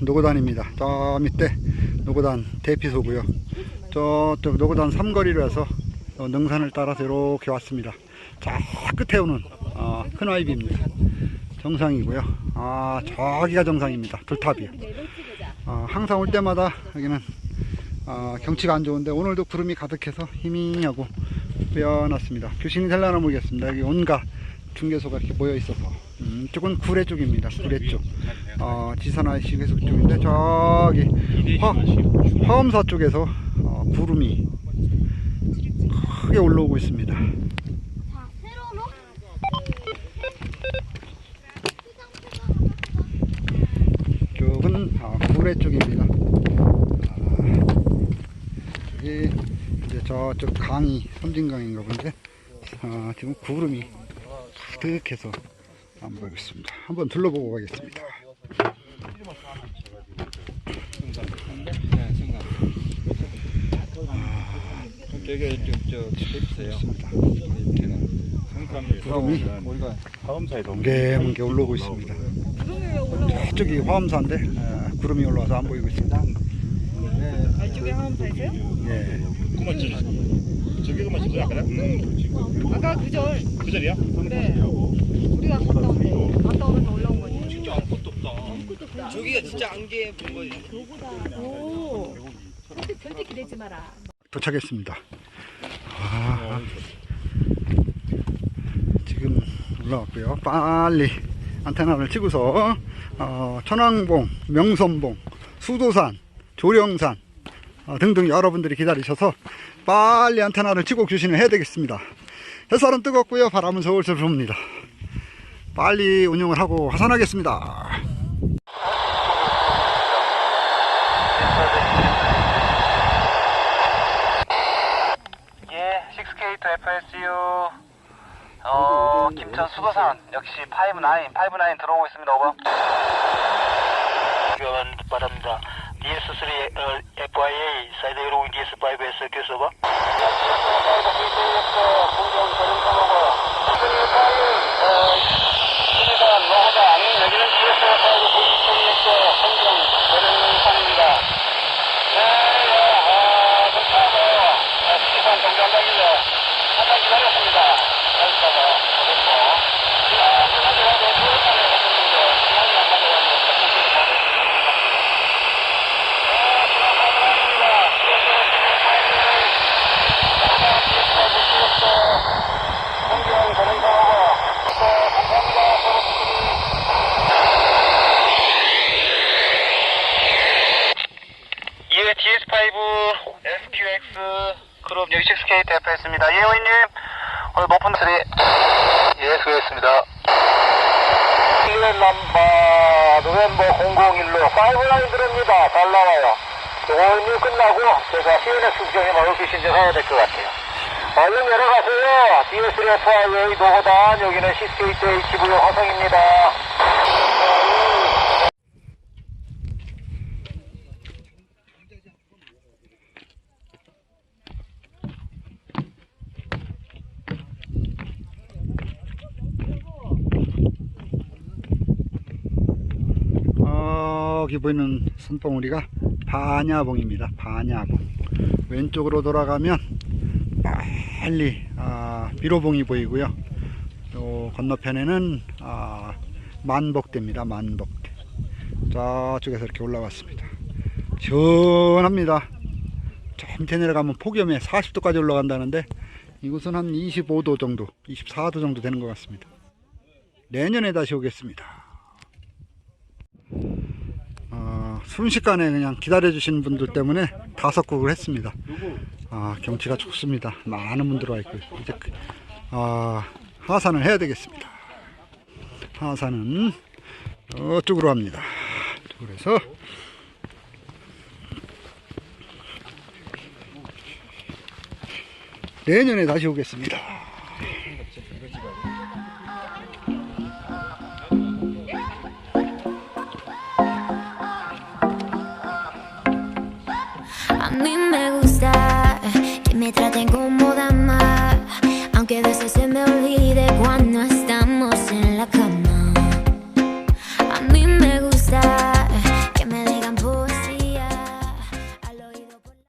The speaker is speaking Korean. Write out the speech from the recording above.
노고단입니다. 저 밑에 노고단 대피소고요. 저쪽 노고단 삼거리로 해서 어, 능산을 따라서 이렇게 왔습니다. 저 끝에 오는 아, 큰 와이비입니다. 정상이고요. 아 저기가 정상입니다. 불탑이요. 아, 항상 올 때마다 여기는 아, 경치가 안 좋은데 오늘도 구름이 가득해서 희미하고 빼어났습니다. 교신이 될라나 모르겠습니다. 여기 온갖 중개소가 이렇게 모여 있어서 음, 이쪽은 구례 쪽입니다. 구례 쪽. 어, 지산아이씨 계속 쪽인데 저기 화, 화엄사 쪽에서 어, 구름이 크게 올라오고 있습니다. 쪽은 아, 구례 쪽입니다. 아, 저기 이제 저쪽 강이 섬진강인가 본데 아, 지금 구름이 가득해서 안 보이고 있습니다. 한번 둘러보고 가겠습니다. 여기 좀저 있어요. 구름이 우리가 동 뭉게뭉게 올라오고 있습니다. 저쪽이 화엄사인데 아, 구름이 올라와서 안 보이고 있습니다. 이쪽에 화엄사이세요? 예. 그만 저 저기 그만 저 아까 음 아까 그절 그 자리야? 네 우리가 갔다 온 갔다 오면서 올라온 거지 진짜 아무것도 없다. 저기가 진짜 안개 본 거지. 오 근데 절대 기대지 마라 도착했습니다. 아, 지금 올라왔고요. 빨리 안테나를 치고서 어, 천왕봉, 명선봉, 수도산, 조령산 어, 등등 여러분들이 기다리셔서 빨리 안테나를 치고 교신을 해야 되겠습니다. 햇살은 뜨겁고요. 바람은 서울서울 붑니다. 빨리 운영을 하고 하산하겠습니다. 6K to FSU. 어, 김천 수도산 역시 5-9, 5-9 들어오고 있습니다. 오버. 교환 바랍니다. DS3 어, FIA 사이드 이로잉 DS5에서 교수 오버. 예, DS5 SQX 그룹 여기 6K to FS입니다. 예, 호이님. 오늘 높은 소리. 예, 수고했습니다. 일레 넘버 노벤버 001로 5라인 들어옵니다. 잘 나와요. 오늘 끝나고 제가 CNS 수정에 오피 신청해야 될 것 같아요. 얼른 내려가세요. DS3 FIA 노고단 여기는 HV 화성입니다. 여기 보이는 산봉우리가 반야봉입니다. 반야봉. 왼쪽으로 돌아가면 빨리 아, 비로봉이 보이고요. 또 건너편에는 아, 만복대입니다. 만복대. 저쪽에서 이렇게 올라왔습니다. 시원합니다. 저 밑에 내려가면 폭염에 40도까지 올라간다는데 이곳은 한 25도 정도, 24도 정도 되는 것 같습니다. 내년에 다시 오겠습니다. 어, 순식간에 그냥 기다려주시는 분들 때문에 다섯 곡을 했습니다. 아, 경치가 좋습니다. 많은 분들 와 있고요. 이제 그- 아, 하산을 해야 되겠습니다. 하산은 저쪽으로 합니다. 그래서 내년에 다시 오겠습니다. me gusta que me traten como dama, aunque a veces se me olvide cuando